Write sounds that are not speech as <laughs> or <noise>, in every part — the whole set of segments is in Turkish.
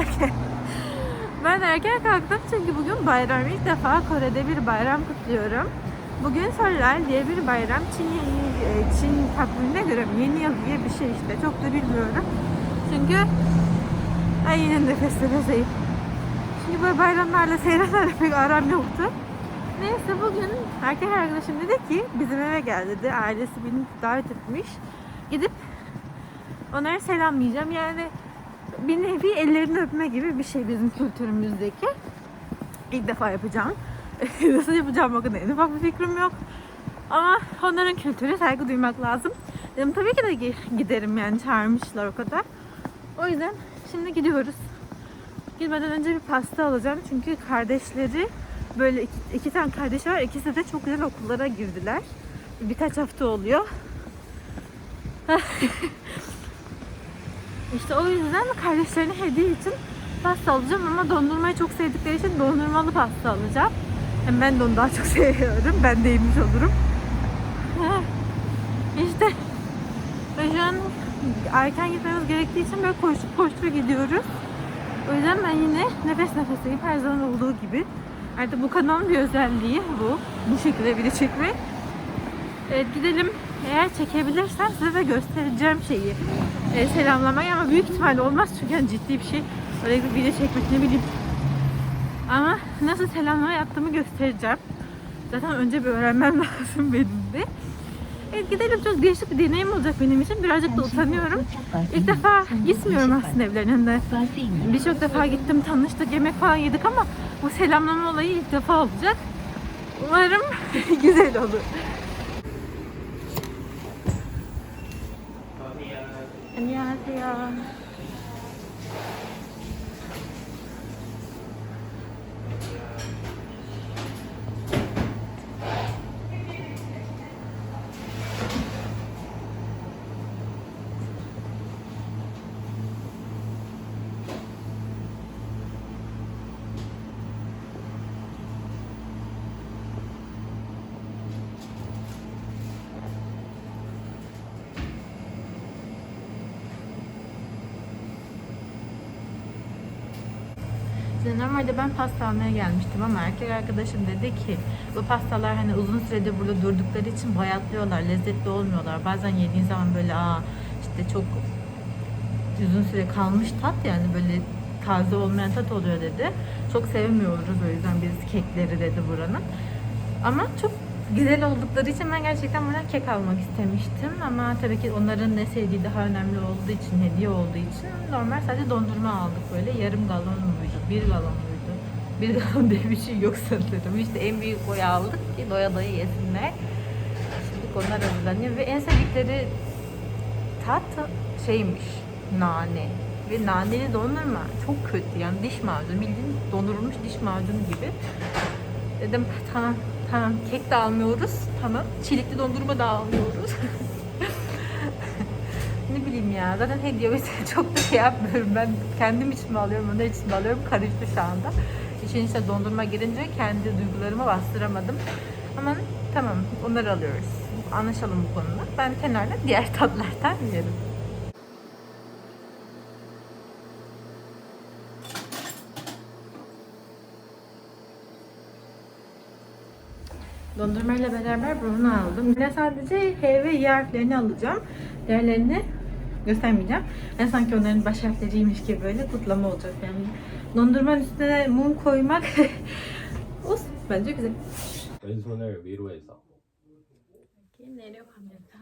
erken. <laughs> Ben erken kalktım çünkü bugün bayram. İlk defa Kore'de bir bayram kutluyorum. Bugün Solal diye bir bayram. Çin, e, Çin takvimine göre yeni yıl diye bir şey işte. Çok da bilmiyorum. Çünkü ay yine nefes nefeseyim. Çünkü böyle bayramlarla seyranlarla pek aram yoktu. Neyse bugün erkek arkadaşım dedi ki bizim eve gel dedi. Ailesi beni davet etmiş. Gidip onları selamlayacağım. Yani bir nevi ellerini öpme gibi bir şey bizim kültürümüzdeki. İlk defa yapacağım. <laughs> Nasıl yapacağım kadar en ufak bir fikrim yok. Ama onların kültürü saygı duymak lazım. Dedim tabii ki de gi- giderim yani çağırmışlar o kadar. O yüzden şimdi gidiyoruz. Gitmeden önce bir pasta alacağım çünkü kardeşleri böyle iki, iki tane kardeşi var. İkisi de çok güzel okullara girdiler. Birkaç hafta oluyor. <laughs> İşte o yüzden kardeşlerine hediye için pasta alacağım ama dondurmayı çok sevdikleri için dondurmalı pasta alacağım. Hem ben de onu daha çok <laughs> seviyorum. Ben de yemiş olurum. <laughs> işte şu an erken gitmemiz gerektiği için böyle koşturup koşturup gidiyoruz. O yüzden ben yine nefes nefeseyim her zaman olduğu gibi. Artık bu kanalın bir özelliği bu. Bu şekilde video çekmek. Evet gidelim. Eğer çekebilirsem size de göstereceğim şeyi. E, selamlamayı ama büyük ihtimalle olmaz çünkü yani ciddi bir şey. Öyle bir video çekmek ne bileyim. Ama nasıl selamlama yaptığımı göstereceğim. Zaten önce bir öğrenmem <laughs> lazım benim de. Evet gidelim çok değişik bir deneyim olacak benim için. Birazcık da utanıyorum. İlk defa gitmiyorum aslında evlerinde. Birçok defa gittim, tanıştık, yemek falan yedik ama bu selamlama olayı ilk defa olacak. Umarım <laughs> güzel olur. 안녕하세요. İşte normalde ben pasta almaya gelmiştim ama erkek arkadaşım dedi ki bu pastalar hani uzun süredir burada durdukları için bayatlıyorlar, lezzetli olmuyorlar. Bazen yediğin zaman böyle aa işte çok uzun süre kalmış tat yani böyle taze olmayan tat oluyor dedi. Çok sevmiyoruz o yüzden biz kekleri dedi buranın. Ama çok güzel oldukları için ben gerçekten buradan kek almak istemiştim. Ama tabii ki onların ne sevdiği daha önemli olduğu için, hediye olduğu için normal sadece dondurma aldık böyle. Yarım galon muydu, bir galon muydu? Bir <laughs> galon diye bir şey yok sanırım. İşte en büyük boyu aldık ki doya doya yesinler. Şimdi onlar hazırlanıyor ve en sevdikleri tat şeymiş, nane. Ve naneli dondurma çok kötü yani diş macunu bildiğin dondurulmuş diş macunu gibi. Dedim tamam tamam kek de almıyoruz. Tamam çilekli dondurma da almıyoruz. <laughs> ne bileyim ya zaten hediye <laughs> vesaire çok da şey yapmıyorum. Ben kendim için mi alıyorum onlar için mi alıyorum karıştı şu anda. İçin içine dondurma girince kendi duygularımı bastıramadım. Ama tamam onları alıyoruz. Anlaşalım bu konuda. Ben kenarda diğer tatlardan yerim. Dondurmayla beraber bunu aldım. Ben sadece H ve Y harflerini alacağım. Diğerlerini göstermeyeceğim. Ben sanki onların baş harfleriymiş gibi böyle kutlama olacak yani. Dondurmanın üstüne mum koymak <laughs> olsun. Bence güzel. 왼손을 위로 해서 이렇게 내려가면서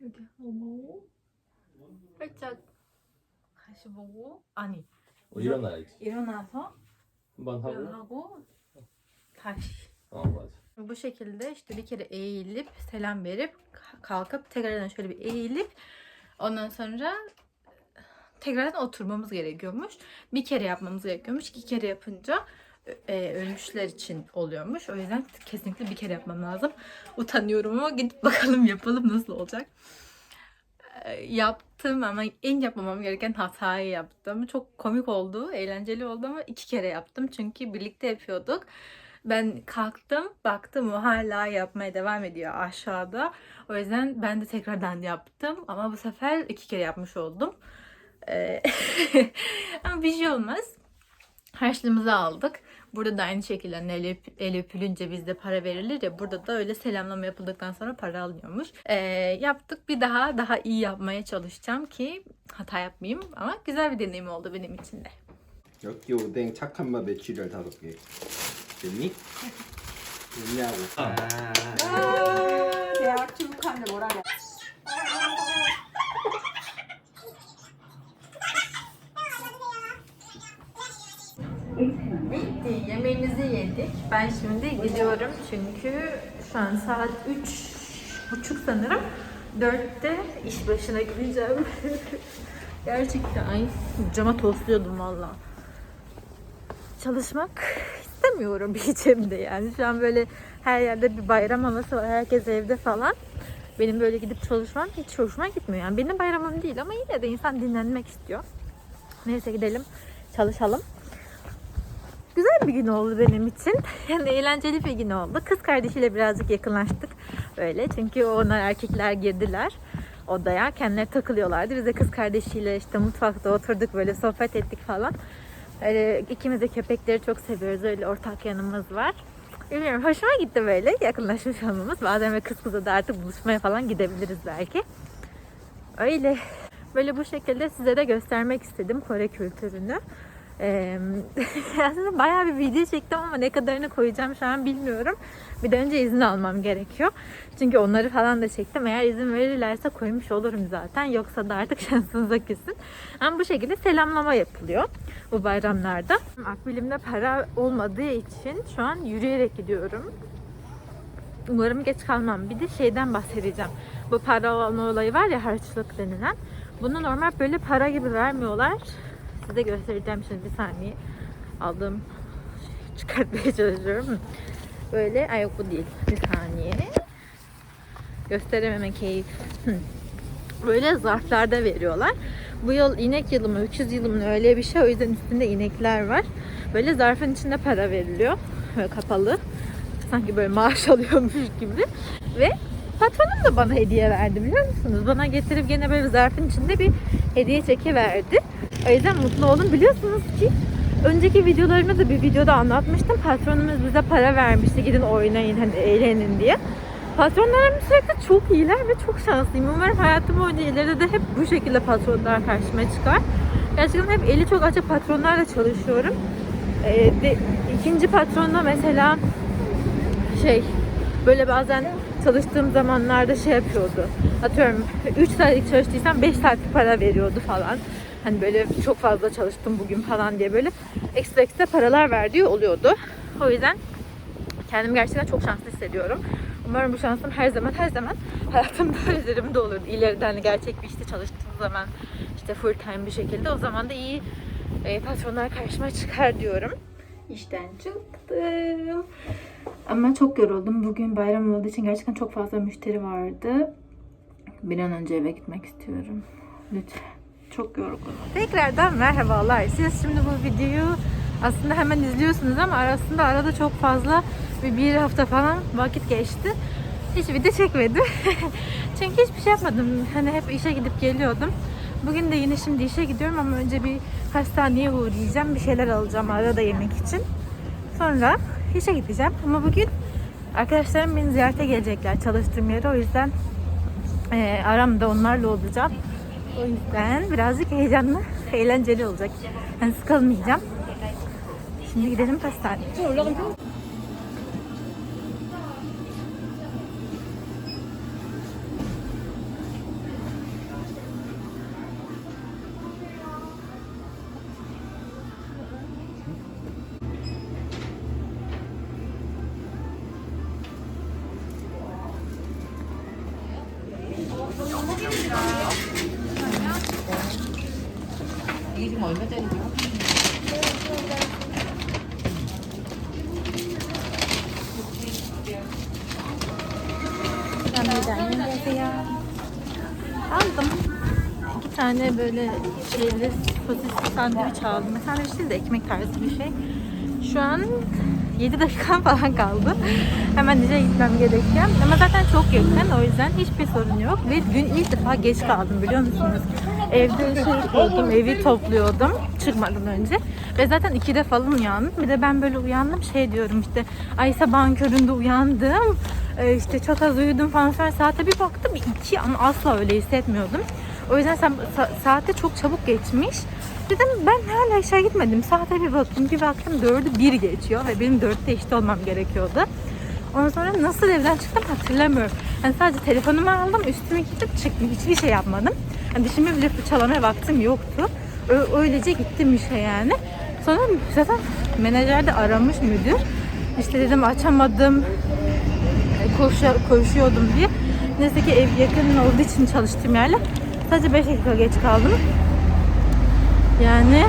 이렇게 하고 살짝 다시 보고 아니 어, 일어나야지 일어나서 한 번 하고 taş. Vallahi. Bu şekilde işte bir kere eğilip selam verip kalkıp tekrardan şöyle bir eğilip ondan sonra tekrardan oturmamız gerekiyormuş. Bir kere yapmamız gerekiyormuş. İki kere yapınca e, ölmüşler için oluyormuş. O yüzden kesinlikle bir kere yapmam lazım. Utanıyorum ama gidip <laughs> bakalım yapalım nasıl olacak. E, yaptım ama en yapmamam gereken hatayı yaptım. Çok komik oldu, eğlenceli oldu ama iki kere yaptım. Çünkü birlikte yapıyorduk. Ben kalktım, baktım o hala yapmaya devam ediyor aşağıda. O yüzden ben de tekrardan yaptım ama bu sefer iki kere yapmış oldum. Ee, <laughs> ama bir şey olmaz. Harçlığımızı aldık. Burada da aynı şekilde hani el, öp- el öpülünce bizde para verilir ya. Burada da öyle selamlama yapıldıktan sonra para alınıyormuş. Ee, yaptık bir daha daha iyi yapmaya çalışacağım ki hata yapmayayım. Ama güzel bir deneyim oldu benim için de. 여기 오뎅 착한 맛 매출을 다섯 개. 됐니? 됐냐고. 아. 대학 출국하는데 뭐라 그래? Bitti. Yemeğimizi yedik. Ben şimdi gidiyorum çünkü şu an saat üç buçuk sanırım. Dörtte iş başına gideceğim. <laughs> Gerçekten ay cama tosluyordum valla. Çalışmak istemiyorum <laughs> içimde yani. Şu an böyle her yerde bir bayram havası var. Herkes evde falan. Benim böyle gidip çalışmam hiç hoşuma gitmiyor. Yani benim bayramım değil ama yine de insan dinlenmek istiyor. Neyse gidelim çalışalım. Güzel bir gün oldu benim için. <laughs> Yani eğlenceli bir gün oldu. Kız kardeşiyle birazcık yakınlaştık. Öyle. Çünkü onlar erkekler girdiler odaya. Kendileri takılıyorlardı. Biz de kız kardeşiyle işte mutfakta oturduk böyle sohbet ettik falan. Öyle ikimiz de köpekleri çok seviyoruz. Öyle ortak yanımız var. Bilmiyorum hoşuma gitti böyle yakınlaşmış olmamız. Bazen böyle kız kıza da artık buluşmaya falan gidebiliriz belki. Öyle. Böyle bu şekilde size de göstermek istedim Kore kültürünü. Ee, <laughs> aslında bayağı bir video çektim ama ne kadarını koyacağım şu an bilmiyorum. Bir de önce izin almam gerekiyor. Çünkü onları falan da çektim. Eğer izin verirlerse koymuş olurum zaten. Yoksa da artık <laughs> şansınıza küsün. Ama bu şekilde selamlama yapılıyor bu bayramlarda. Akbilimde para olmadığı için şu an yürüyerek gidiyorum. Umarım geç kalmam. Bir de şeyden bahsedeceğim. Bu para alma olayı var ya harçlık denilen. Bunu normal böyle para gibi vermiyorlar. Size göstereceğim şimdi bir saniye. Aldığım çıkartmaya çalışıyorum. Böyle, ay yok bu değil. Bir saniye. Gösterememe keyif. Böyle zarflarda veriyorlar. Bu yıl inek yılı mı, öküz yılı mı öyle bir şey. O yüzden üstünde inekler var. Böyle zarfın içinde para veriliyor. Böyle kapalı. Sanki böyle maaş <laughs> alıyormuş gibi. Ve patronum da bana hediye verdi biliyor musunuz? Bana getirip gene böyle zarfın içinde bir hediye çeki verdi. O yüzden mutlu oldum. Biliyorsunuz ki önceki videolarımda da bir videoda anlatmıştım. Patronumuz bize para vermişti. Gidin oynayın, hani eğlenin diye. Patronlarım sürekli çok iyiler ve çok şanslıyım. Umarım hayatım boyunca ileride de hep bu şekilde patronlar karşıma çıkar. Gerçekten hep eli çok açık patronlarla çalışıyorum. Ee, de, ikinci patronla mesela şey böyle bazen çalıştığım zamanlarda şey yapıyordu. Atıyorum 3 saatlik çalıştıysam 5 saatlik para veriyordu falan. Hani böyle çok fazla çalıştım bugün falan diye böyle ekstra ekstra paralar verdiği oluyordu. O yüzden kendimi gerçekten çok şanslı hissediyorum. Umarım bu şansım her zaman her zaman hayatımda <laughs> üzerimde olur. İleride hani gerçek bir işte çalıştığım zaman işte full time bir şekilde o zaman da iyi e, patronlar karşıma çıkar diyorum. İşten çıktım. Ama çok yoruldum. Bugün bayram olduğu için gerçekten çok fazla müşteri vardı. Bir an önce eve gitmek istiyorum. Lütfen. Çok yorgunum. Tekrardan merhabalar. Siz şimdi bu videoyu aslında hemen izliyorsunuz ama arasında arada çok fazla bir, bir hafta falan vakit geçti. Hiç video çekmedim. <laughs> Çünkü hiçbir şey yapmadım. Hani hep işe gidip geliyordum. Bugün de yine şimdi işe gidiyorum ama önce bir hastaneye uğrayacağım. Bir şeyler alacağım arada yemek için. Sonra işe gideceğim. Ama bugün arkadaşlarım beni ziyarete gelecekler çalıştığım yere. O yüzden e, aramda onlarla olacağım. O yüzden birazcık heyecanlı, eğlenceli olacak. Yani sıkılmayacağım. Şimdi gidelim pastaneye. Kamsahamnida. Annyeonghaseyo. Aldım. İki tane böyle şeyli sosis sandviç aldım. Sandviç değil de ekmek tarzı bir şey. Şu an 7 dakika <laughs> falan kaldı. Hemen işe gitmem gerekiyor. Ama zaten çok yakın. O yüzden hiçbir sorun yok. Ve dün ilk defa geç kaldım biliyor musunuz? Evde şey yapıyordum, evi topluyordum çıkmadan önce. Ve zaten ikide falan uyandım. Bir de ben böyle uyandım şey diyorum işte ay sabahın köründe uyandım. Ee, işte çok az uyudum falan sonra saate bir baktım iki ama asla öyle hissetmiyordum. O yüzden sa- sa- saate çok çabuk geçmiş. Dedim ben hala işe gitmedim. Saate bir baktım bir baktım dördü bir geçiyor ve benim dörtte işte olmam gerekiyordu. Ondan sonra nasıl evden çıktım hatırlamıyorum. Hani sadece telefonumu aldım, üstümü giydim, çıktım. Hiçbir şey yapmadım. Hani dişimi bile fırçalamaya vaktim yoktu. Öylece gittim işe yani. Sonra zaten menajer de aramış müdür. İşte dedim açamadım, e, koşu, koşuyordum diye. Neyse ki ev yakın olduğu için çalıştığım yerle sadece 5 dakika geç kaldım. Yani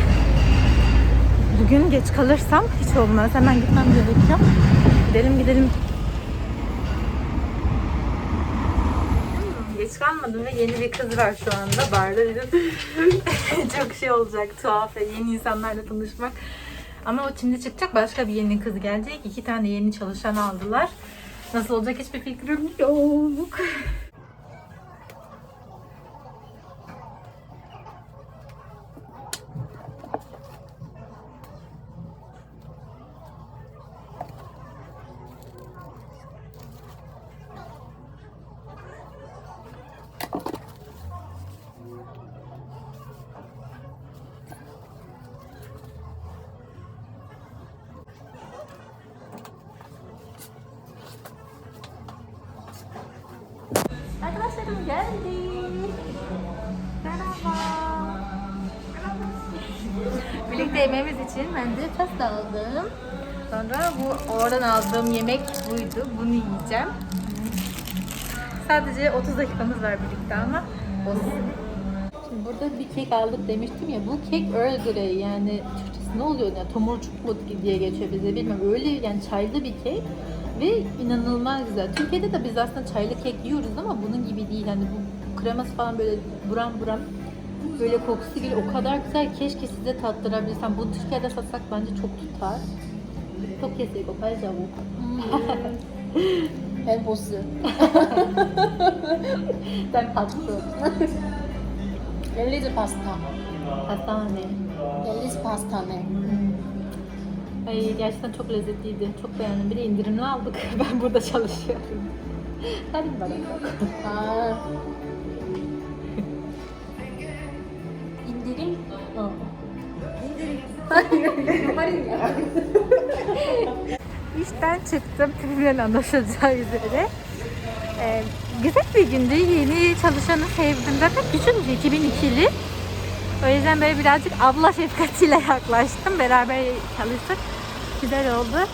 bugün geç kalırsam hiç olmaz. Hemen gitmem gerekiyor. Gidelim gidelim. Geç kalmadım ve yeni bir kız var şu anda barda dedim. <laughs> Çok şey olacak tuhaf ve yeni insanlarla tanışmak. Ama o şimdi çıkacak başka bir yeni kız gelecek. İki tane yeni çalışan aldılar. Nasıl olacak hiçbir fikrim yok. Arkadaşlarım geldi. Merhaba. Birlikte yememiz için ben de pasta aldım. Sonra bu oradan aldığım yemek buydu. Bunu yiyeceğim. Sadece 30 dakikamız var birlikte ama olsun. Şimdi burada bir kek aldık demiştim ya. Bu kek Earl Grey yani Türkçesi ne oluyor? Yani tomurcuk mu diye geçiyor bize bilmiyorum. Öyle yani çaylı bir kek ve inanılmaz güzel. Türkiye'de de biz aslında çaylı kek yiyoruz ama bunun gibi değil. Hani bu kreması falan böyle buram buram böyle kokusu bile o kadar güzel. Keşke size tattırabilsem. Bunu Türkiye'de satsak bence çok tutar. Çok kesik o kadar çabuk. Hmm. Ben bozdu. <laughs> Ben tatlı. Elliz pastane. Pastane. Elliz pastane. Hmm. Ay, gerçekten çok lezzetliydi. Çok beğendim. Bir de indirimli aldık. <laughs> Ben burada çalışıyorum. Hadi bana bak. İndirim. İndirim. Yaparım <laughs> ya. İşten çıktım. Birbirle anlaşılacağı üzere. Ee, güzel bir gündü. Yeni çalışanı sevdim. Zaten küçüktü 2002'li. O yüzden böyle birazcık abla şefkatiyle yaklaştım. Beraber çalıştık. Güzel oldu.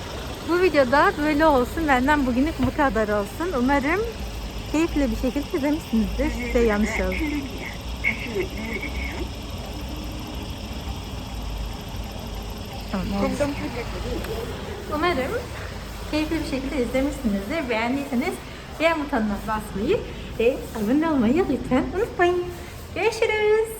Bu videoda böyle olsun. Benden bugünlük bu kadar olsun. Umarım keyifli bir şekilde izlemişsinizdir. Şey yanlış oldu. Umarım keyifli bir şekilde izlemişsinizdir. Beğendiyseniz beğen butonuna basmayı ve abone olmayı lütfen unutmayın. Görüşürüz.